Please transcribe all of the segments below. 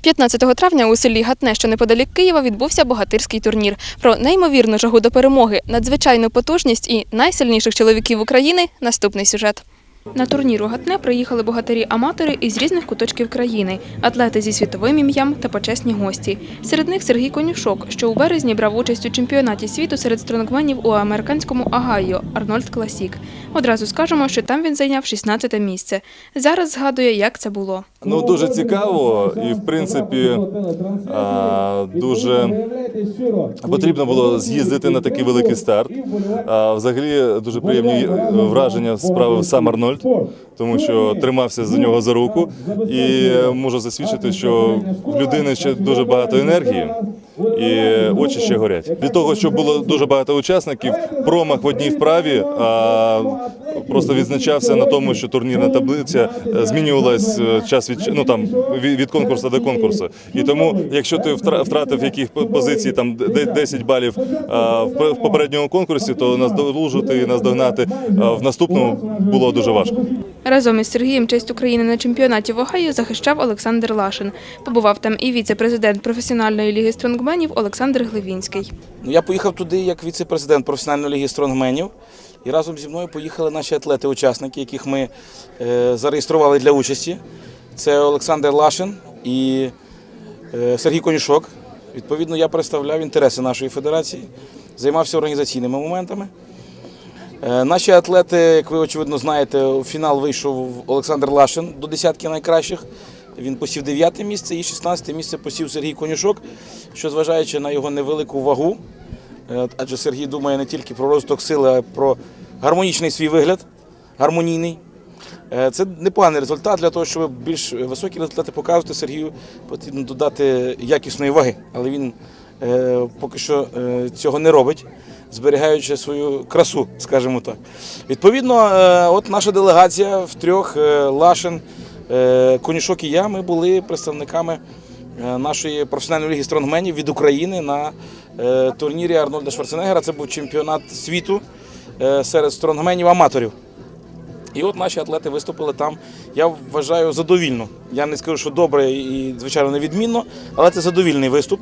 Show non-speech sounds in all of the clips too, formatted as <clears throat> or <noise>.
15 травня у селі Гатне, що неподалік Києва, відбувся богатирський турнір. Про неймовірну жагу до перемоги, надзвичайну потужність і найсильніших чоловіків України – наступний сюжет. На турнір у Гатне приїхали богатирі-аматори із різних куточків країни, атлети зі світовим ім'ям та почесні гості. Серед них Сергій Конюшок, що у березні брав участь у чемпіонаті світу серед стронгменів у американському Агайо Арнольд Класік. Одразу скажемо, що там він зайняв 16 місце. Зараз згадує, як це було. Ну дуже цікаво, і в принципі дуже потрібно було з'їздити на такий великий старт. Взагалі дуже приємні враження справив сам Арнольд, тому що тримався за нього за руку, і можу засвідчити, що в людини ще дуже багато енергії. І очі ще горять. Від того, що було дуже багато учасників, промах в одній вправі а, просто відзначався на тому, що турнірна таблиця е, змінювалась е, час від ну там від, конкурсу до конкурсу. І тому, якщо ти втра- втратив яких по- позицій там де- 10 балів в пе- попередньому конкурсі, то наздолужити і наздогнати в наступному було дуже важко. Разом із Сергієм честь України на чемпіонаті в Огайо захищав Олександр Лашин. Побував там і віце-президент професіональної ліги стронгменів Олександр Гливінський. Ну, Я поїхав туди як віце-президент професіональної ліги стронгменів. І разом зі мною поїхали наші атлети-учасники, яких ми е, зареєстрували для участі. Це Олександр Лашин і е, Сергій Конюшок. Відповідно, я представляв інтереси нашої федерації, займався організаційними моментами. Е, Наші атлети, як ви очевидно знаєте, у фінал вийшов Олександр Лашин до десятки найкращих. Він посів 9 місце і 16 місце посів Сергій Конюшок, що зважаючи на його невелику вагу, адже Сергій думає не тільки про розвиток сили, а й про гармонічний свій вигляд, гармонійний. Е, Це непоганий результат для того, щоб більш високі результати показувати. Сергію потрібно додати якісної ваги, але він е, поки що е, цього не робить, зберігаючи свою красу, скажімо так. Відповідно, е, от наша делегація в трьох е, Лашин, е, Конюшок і я, ми були представниками е, нашої професіональної ліги стронгменів від України на е, турнірі Арнольда Шварценеггера. Це був чемпіонат світу е, серед стронгменів аматорів. І от наші атлети виступили там. Я вважаю задовільно. Я не скажу, що добре і, звичайно, невідмінно, але це задовільний виступ.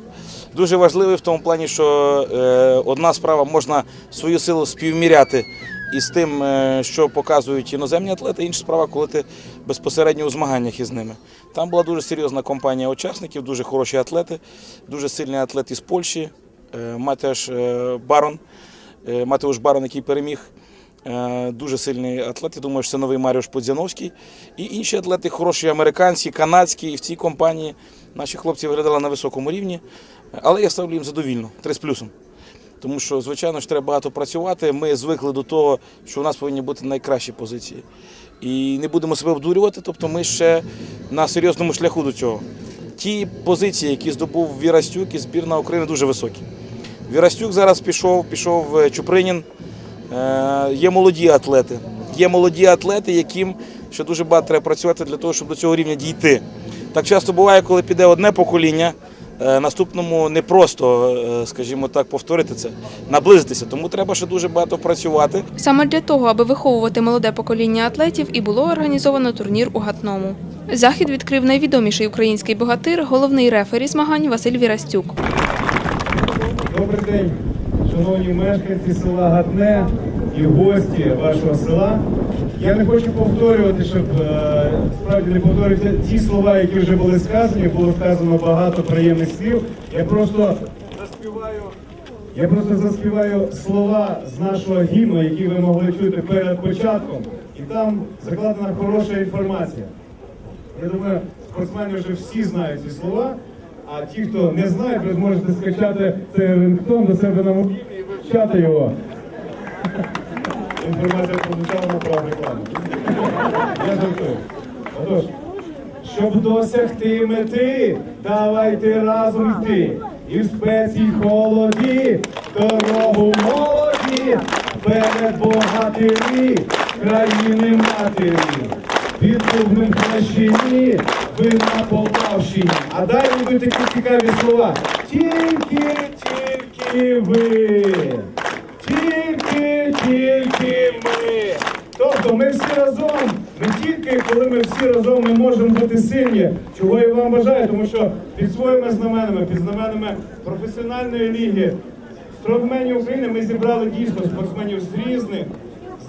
Дуже важливий в тому плані, що е, одна справа можна свою силу співміряти із тим, е, що показують іноземні атлети, інша справа, коли ти безпосередньо у змаганнях із ними. Там була дуже серйозна компанія учасників, дуже хороші атлети, дуже сильний атлет із Польщі, е, Матеш е, Барон, Матеуш Барон, який переміг. Дуже сильний атлет. Я думаю, що це новий Маріуш Подзяновський. І інші атлети хороші, американські, канадські. І в цій компанії наші хлопці виглядали на високому рівні. Але я ставлю їм задовільно, три з плюсом. Тому що, звичайно ж, треба багато працювати. Ми звикли до того, що у нас повинні бути найкращі позиції. І не будемо себе обдурювати, тобто ми ще на серйозному шляху до цього. Ті позиції, які здобув Вірастюк і збірна України, дуже високі. Вірастюк зараз пішов, пішов е, Чупринін. Е, Є молоді атлети. Є молоді атлети, яким ще дуже багато треба працювати для того, щоб до цього рівня дійти. Так часто буває, коли піде одне покоління, наступному не просто, е, скажімо так, повторити це, наблизитися. Тому треба ще дуже багато працювати. Саме для того, аби виховувати молоде покоління атлетів, і було організовано турнір у Гатному. Захід відкрив найвідоміший український богатир, головний рефері змагань Василь Вірастюк. Добрий день, шановні мешканці села Гатне і гості вашого села. Я не хочу повторювати, щоб е, справді не повторювати ті слова, які вже були сказані. Було сказано багато приємних слів. Я просто заспіваю. Я просто заспіваю слова з нашого гімну, які ви могли чути перед початком, і там закладена хороша інформація. Я думаю, спортсмени вже всі знають ці слова, а ті, хто не знає, ви зможете скачати цей рингтон до себе на мобілі і вивчати його. Інформація прозвучала на праву рекламу. Я жартую. Отож, щоб досягти мети, давайте разом йти. І в спеці й холоді, дорогу молоді, перед богатирі, країни матері. Під дубним плащині, ви на Полтавщині. А далі йдуть такі цікаві слова. Тільки, тільки ви. Тільки, ми. Тобто ми всі разом, ми тільки коли ми всі разом ми можемо бути сильні, чого я вам бажаю, тому що під своїми знаменами, під знаменами професіональної ліги, стронгменів України ми зібрали дійсно спортсменів з різних.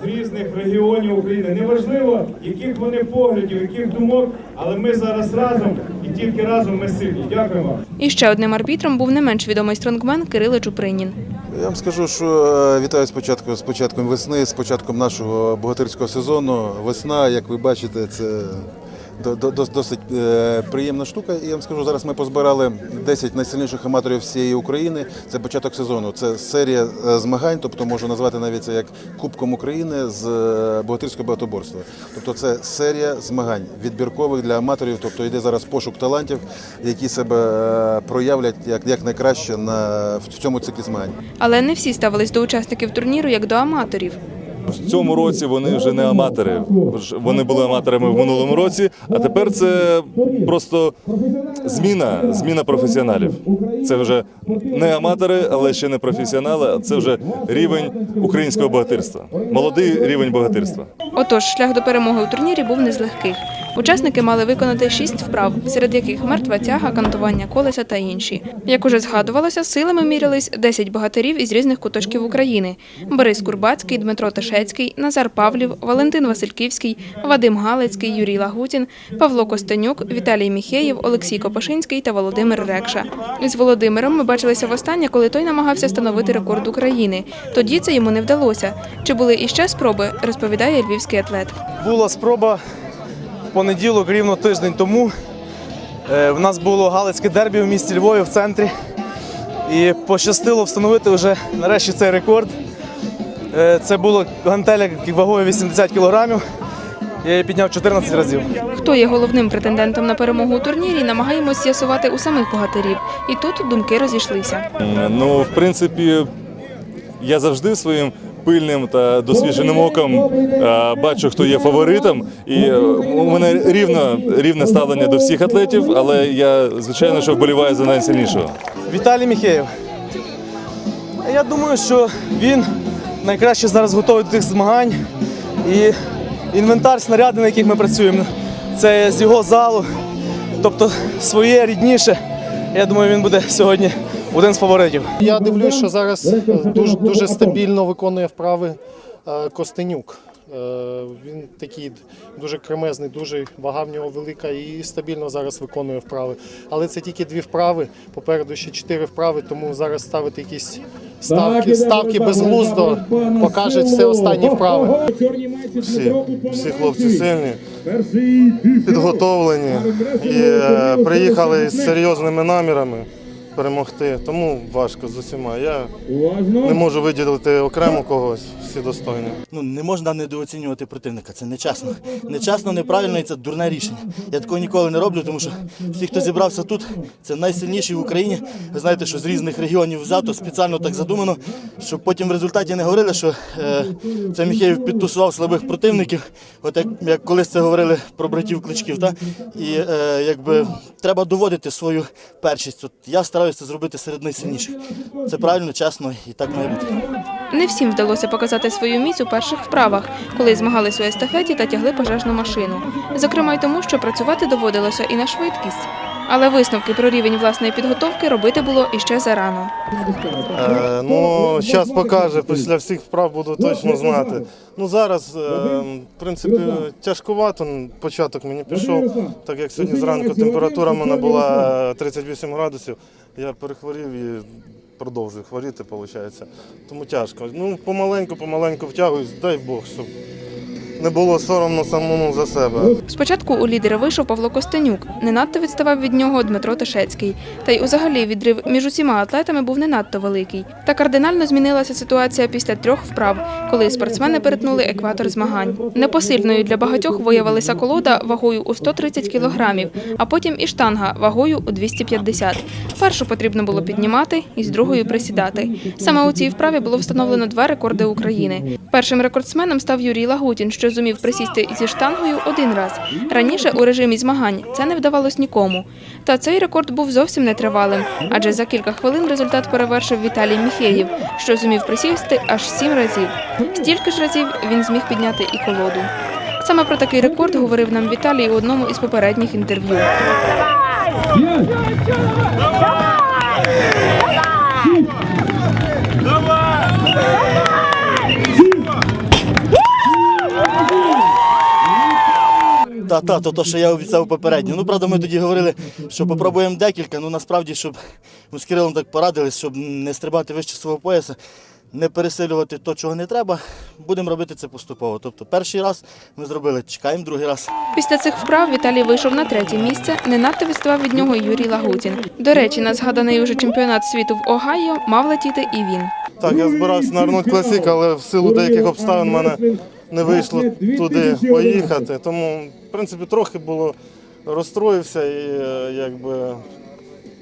З різних регіонів України. Неважливо, яких вони поглядів, яких думок, але ми зараз разом і тільки разом ми сильні. Дякую вам. І ще одним арбітром був не менш відомий стронгмен Кирило Чупринін. Я вам скажу, що е, вітаю спочатку з початком весни, з початком нашого богатирського сезону. Весна, як ви бачите, це досить е, приємна штука. І я вам скажу, зараз ми позбирали 10 найсильніших аматорів всієї України. Це початок сезону. Це серія е, змагань, тобто можу назвати навіть це як Кубком України з е, богатирського багатоборства. Тобто це серія змагань відбіркових для аматорів. Тобто йде зараз пошук талантів, які себе проявлять як, як найкраще на в цьому циклі змагань. Але не всі ставились до учасників турніру як до аматорів. В цьому році вони вже не аматори. Вони були аматорами в минулому році, а тепер це просто зміна, зміна професіоналів. Це вже не аматори, але ще не професіонали. а Це вже рівень українського богатирства. Молодий рівень богатирства. Отож, шлях до перемоги у турнірі був не з легких. Учасники мали виконати шість вправ, серед яких мертва тяга, кантування колеса та інші. Як уже згадувалося, силами мірялись 10 богатирів із різних куточків України: Борис Курбацький, Дмитро Тишецький, Назар Павлів, Валентин Васильківський, Вадим Галицький, Юрій Лагутін, Павло Костенюк, Віталій Міхеєв, Олексій Копошинський та Володимир Рекша. З Володимиром ми бачилися востаннє, коли той намагався встановити рекорд України. Тоді це йому не вдалося. Чи були іще спроби, розповідає львівський атлет. Була спроба понеділок, рівно тиждень тому. Е, В нас було Галицьке дербі в місті Львові в центрі. І пощастило встановити вже нарешті цей рекорд. Е, Це було гантеля вагою 80 кілограмів. Я її підняв 14 разів. Хто є головним претендентом на перемогу у турнірі, намагаємось з'ясувати у самих богатирів. І тут думки розійшлися. Ну, в принципі, я завжди своїм пильним та досвідченим оком е, бачу, хто є фаворитом. І е, у мене рівно, рівне ставлення до всіх атлетів, але я, звичайно, що вболіваю за найсильнішого. Віталій Міхеєв. Я думаю, що він найкраще зараз готовий до тих змагань. І інвентар, снаряди, на яких ми працюємо, це з його залу, тобто своє рідніше. Я думаю, він буде сьогодні один з фаворитів. Я дивлюсь, що зараз е, дуже, дуже стабільно виконує вправи е, Костенюк. Е, Він такий дуже кремезний, дуже вага в нього велика і стабільно зараз виконує вправи. Але це тільки дві вправи. Попереду ще чотири вправи, тому зараз ставити якісь ставки, ставки безглуздо покажуть все останні вправи. всі, всі хлопці сильні, підготовлені і приїхали з серйозними намірами перемогти. Тому важко з усіма. Я не можу виділити окремо когось, всі достойні. Ну не можна недооцінювати противника. Це нечесно. Нечесно, неправильно і це дурне рішення. Я такого ніколи не роблю, тому що всі, хто зібрався тут, це найсильніші в Україні. Ви знаєте, що з різних регіонів взято спеціально так задумано, щоб потім в результаті не говорили, що е, це Міхеєв підтусував слабих противників. От як, як колись це говорили про братів кличків. Та? І е, якби треба доводити свою першість. От я стараюся це зробити серед найсильніших. Це правильно, чесно і так має бути. Не всім вдалося показати свою міць у перших вправах, коли змагались у естафеті та тягли пожежну машину. Зокрема й тому, що працювати доводилося і на швидкість. Але висновки про рівень власної підготовки робити було іще зарано. Е, ну, час покаже, після всіх вправ буду точно знати. Ну зараз, е, в принципі, тяжкувато. Початок мені пішов, так як сьогодні зранку температура в мене була е, 38 градусів. Я перехворів і продовжую хворіти, виходить. Тому тяжко. Ну, помаленьку, помаленьку втягуюсь, дай Бог, щоб не було соромно самому за себе. Спочатку у лідера вийшов Павло Костенюк. Не надто відставав від нього Дмитро Тишецький. Та й узагалі відрив між усіма атлетами був не надто великий. Та кардинально змінилася ситуація після трьох вправ, коли спортсмени перетнули екватор змагань. Непосильною для багатьох виявилася колода вагою у 130 кілограмів, а потім і штанга вагою у 250. Першу потрібно було піднімати, і з другою присідати. Саме у цій вправі було встановлено два рекорди України. Першим рекордсменом став Юрій Лагутін, що зумів присісти зі штангою один раз. Раніше у режимі змагань це не вдавалось нікому. Та цей рекорд був зовсім нетривалим, адже за кілька хвилин результат перевершив Віталій Міхеєв, що зумів присісти аж сім разів. Стільки ж разів він зміг підняти і колоду. Саме про такий рекорд говорив нам Віталій у одному із попередніх інтерв'ю. Та, та, то, то, що я обіцяв попередньо. Ну, правда, ми тоді говорили, що попробуємо декілька. Ну, насправді, щоб ми з Кирилом так порадились, щоб не стрибати вище свого пояса, не пересилювати то, чого не треба, будемо робити це поступово. Тобто, перший раз ми зробили, чекаємо другий раз. Після цих вправ Віталій вийшов на третє місце. Не надто відставав від нього Юрій Лагутін. До речі, на згаданий уже чемпіонат світу в Огайо мав летіти і він. Так, я збирався на Арнольд Класік, але в силу деяких обставин в мене не вийшло туди поїхати. Тому, в принципі, трохи було розстроївся і е, якби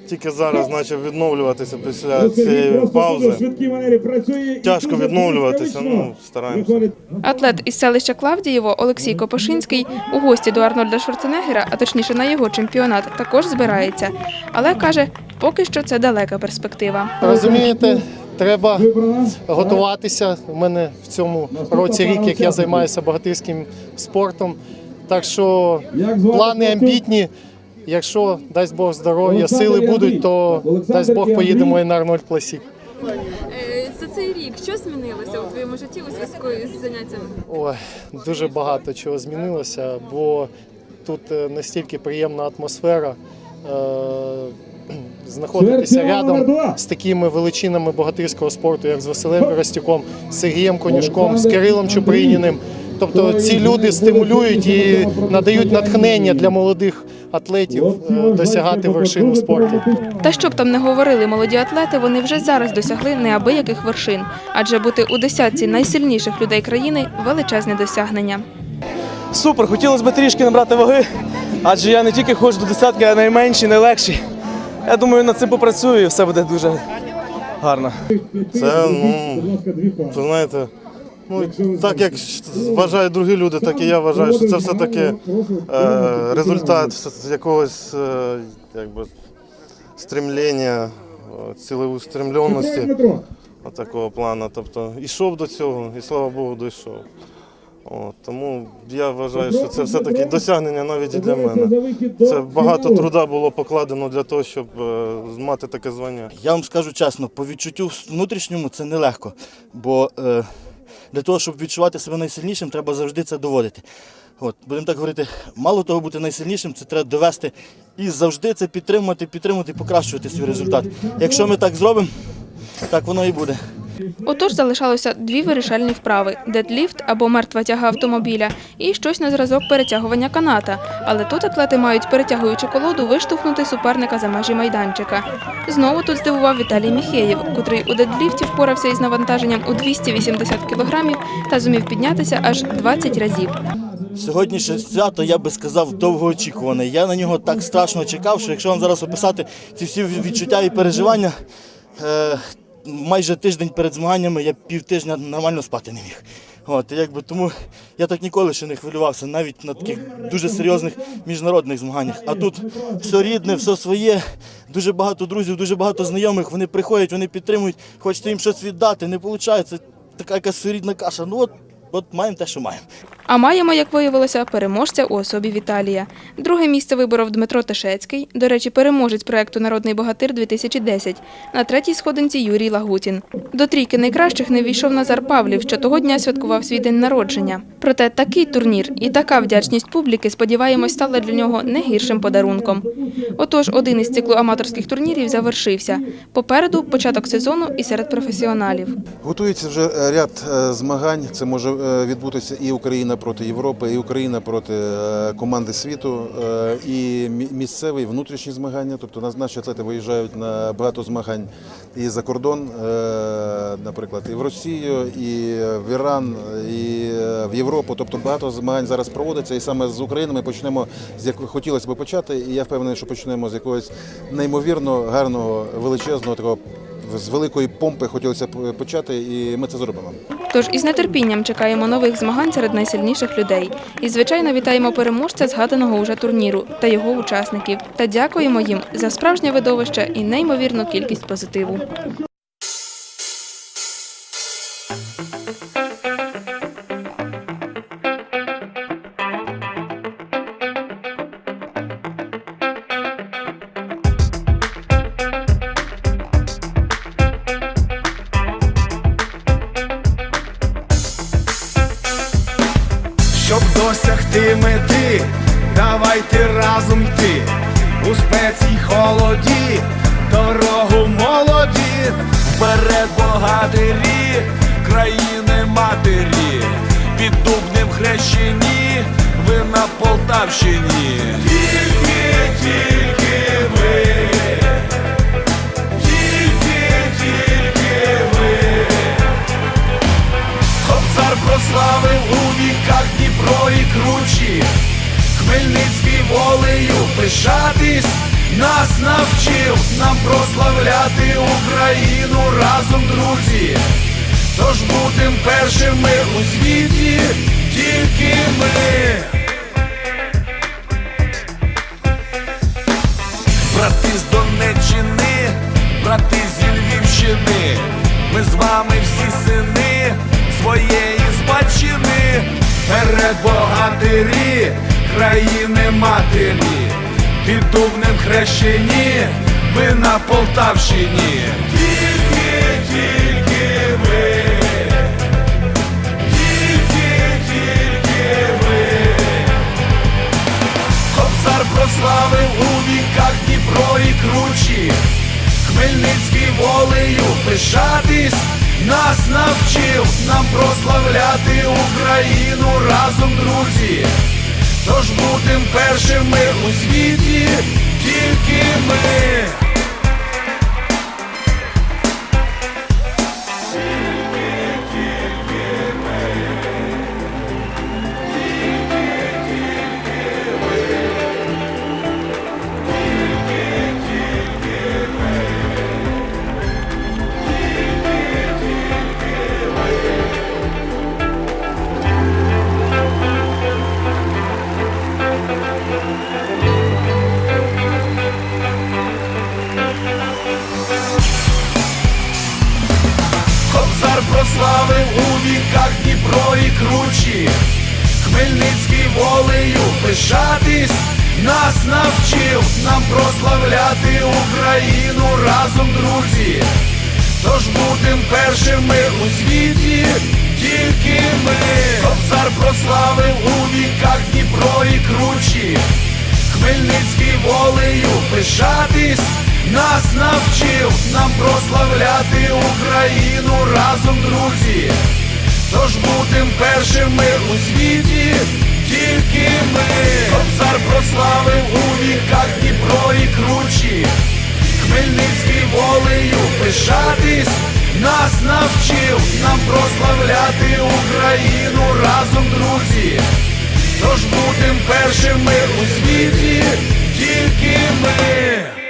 тільки зараз почав відновлюватися після цієї паузи. Тяжко відновлюватися, ну стараємося. Атлет із селища Клавдієво Олексій Копошинський у гості до Арнольда Шварценеггера, а точніше на його чемпіонат, також збирається. Але каже, поки що це далека перспектива. Розумієте, треба готуватися. У мене в цьому році рік, як я займаюся богатирським спортом. Так що плани амбітні. Якщо дасть Бог здоров'я, сили будуть, то дасть Бог поїдемо і на Арнольд Класік. За цей рік що змінилося у твоєму житті у зв'язку із заняттями? Ой, дуже багато чого змінилося, бо тут е, настільки приємна атмосфера. <clears throat> Знаходитися рядом з такими величинами богатирського спорту, як з Василем Віростюком, з Сергієм Конюшком, з Кирилом Чуприніним. Тобто ці люди стимулюють і надають натхнення для молодих атлетів е, досягати вершин у спорті. Та щоб там не говорили молоді атлети, вони вже зараз досягли неабияких вершин, адже бути у десятці найсильніших людей країни величезне досягнення. Супер, хотілося б трішки набрати ваги, адже я не тільки ходжу до десятки, а найменший, найлегший. Я думаю, над цим попрацюю і все буде дуже гарно. Це, ну, ви знаєте, ну, так як вважають другі люди, так і я вважаю, що це все-таки е, результат якогось е, якби, стремлення, цілеустремленості такого плану. Тобто йшов до цього, і слава Богу, дійшов. От, тому я вважаю, що це все-таки досягнення навіть і для мене. Це багато труда було покладено для того, щоб е, мати таке звання. Я вам скажу чесно, по відчуттю внутрішньому це нелегко. Бо е, для того, щоб відчувати себе найсильнішим, треба завжди це доводити. От, будемо так говорити, мало того бути найсильнішим, це треба довести і завжди це підтримувати, підтримувати, покращувати свій результат. Якщо ми так зробимо, так воно і буде. Отож залишалося дві вирішальні вправи: дедліфт або мертва тяга автомобіля, і щось на зразок перетягування каната. Але тут атлети мають, перетягуючи колоду, виштовхнути суперника за межі майданчика. Знову тут здивував Віталій Міхеєв, котрий у дедліфті впорався із навантаженням у 280 кілограмів та зумів піднятися аж 20 разів. Сьогоднішнє свято, я би сказав, довгоочікуване. Я на нього так страшно чекав, що якщо вам зараз описати ці всі відчуття і переживання, е, майже тиждень перед змаганнями я півтижня нормально спати не міг. От, якби тому я так ніколи ще не хвилювався, навіть на таких дуже серйозних міжнародних змаганнях. А тут все рідне, все своє, дуже багато друзів, дуже багато знайомих. Вони приходять, вони підтримують, хочете їм щось віддати, не виходить. Така якась рідна каша. Ну от, от маємо те, що маємо. А маємо, як виявилося, переможця у особі Віталія. Друге місце виборов Дмитро Тишецький, до речі, переможець проекту Народний богатир 2010 На третій сходинці Юрій Лагутін. До трійки найкращих не війшов Назар Павлів, що того дня святкував свій день народження. Проте такий турнір і така вдячність публіки, сподіваємось, стала для нього не гіршим подарунком. Отож, один із циклу аматорських турнірів завершився. Попереду початок сезону і серед професіоналів. Готується вже е, ряд е, змагань. Це може відбутися і Україна проти Європи, і Україна проти е, команди світу, е, і мі- місцеві, і внутрішні змагання. Тобто наші атлети виїжджають на багато змагань і за кордон, е, наприклад, і в Росію, і в Іран, і е, в Європу. Тобто багато змагань зараз проводиться. І саме з України ми почнемо з як хотілося б почати. І я впевнений, що почнемо з якогось неймовірно гарного, величезного такого з великої помпи хотілося б почати, і ми це зробимо. Тож із нетерпінням чекаємо нових змагань серед найсильніших людей. І, звичайно, вітаємо переможця згаданого уже турніру та його учасників. Та дякуємо їм за справжнє видовище і неймовірну кількість позитиву. Досягти мети, давайте разом йти. У спецій холоді, дорогу молоді, вперед богатирі, країни матері, під дубним хрещені, ви на Полтавщині. Ми з вами всі сини своєї спадщини, перед богатирі, країни матері, під дубнем хрещені, ми на Полтавщині. Тільки, тільки ви, тільки, тільки ви. Кобзар прославив у віках Дніпро і кручі, Хмельницький волею пишатись, нас навчив нам прославляти Україну разом, друзі. Тож будем першими у світі, тільки ми. Кобзар прославив у віках Дніпро і кручі, Хмельницький волею пишатись, нас навчив нам прославляти Україну разом, друзі. Тож будем першими у світі, тільки ми. Кобзар прославив у віках Дніпро і кручі, Хмельницький волею пишатись, нас навчив нам прославляти Україну разом, друзі. Тож будем першими у світі, тільки ми. Кобзар прославив у віках Дніпро і кручі, Хмельницький волею пишатись, нас навчив нам прославляти Україну разом, друзі. Тож будем першими у світі, тільки ми.